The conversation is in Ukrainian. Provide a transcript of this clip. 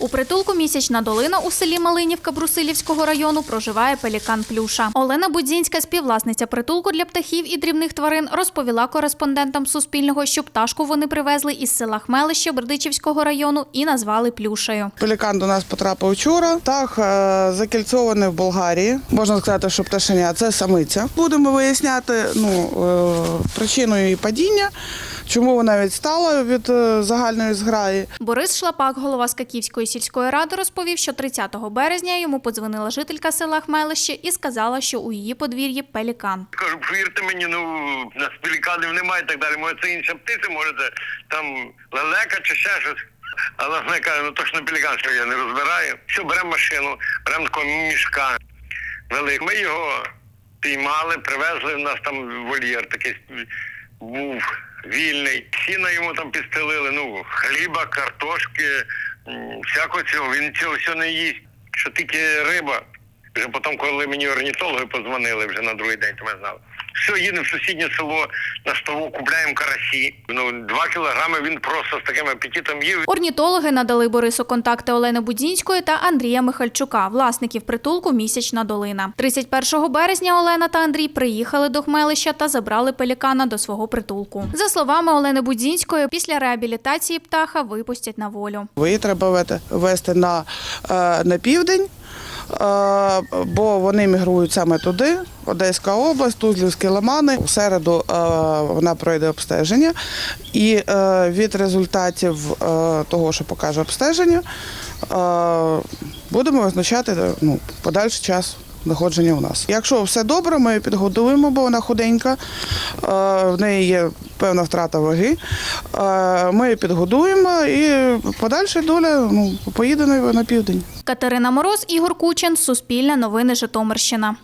У притулку місячна долина у селі Малинівка Брусилівського району проживає пелікан Плюша. Олена Будзінська, співвласниця притулку для птахів і дрібних тварин, розповіла кореспондентам Суспільного, що пташку вони привезли із села Хмелище Бердичівського району і назвали Плюшею. Пелікан до нас потрапив вчора. Так, е, закільцований в Болгарії. Можна сказати, що пташеня це самиця. Будемо виясняти ну, е, причину її падіння, чому вона відстала від е, загальної зграї. Борис Шлапак, голова Скаківської сільської ради, розповів, що 30 березня йому подзвонила жителька села Хмелище і сказала, що у її подвір'ї пелікан. Кажу, повірте мені, ну у нас пеліканів немає і так далі. Може це інша птиця, може це там лелека чи ще щось. Але вона каже, ну точно пелікан, що я не розбираю. Все, беремо машину, беремо такого мішка великий. Ми його піймали, привезли, в нас там вольєр такий був вільний. Сіна йому там підстелили, ну, хліба, картошки, всякого цього. Він цього всього не їсть. Що тільки риба. Вже потім, коли мені орнітологи позвонили вже на другий день, то ми знали. Все, їдемо в сусіднє село на ставу, купляємо карасі. Ну, два кілограми він просто з таким апетитом їв. Орнітологи надали Борису контакти Олени Будзінської та Андрія Михальчука, власників притулку Місячна долина. 31 березня Олена та Андрій приїхали до Хмелища та забрали пелікана до свого притулку. За словами Олени Будзінської, після реабілітації птаха випустять на волю. Її треба вете- вести на, е, на південь, бо вони мігрують саме туди. Одеська область, Тузлівські лимани. У середу е, вона пройде обстеження, і е, від результатів е, того, що покаже обстеження, е, будемо визначати ну, подальший час. Знаходження у нас. Якщо все добре, ми її підгодуємо, бо вона худенька, е, в неї є певна втрата ваги. Е, Ми її підгодуємо і подальша доля ну, поїде на, на південь. Катерина Мороз, Ігор Кучин, Суспільне новини Житомирщина.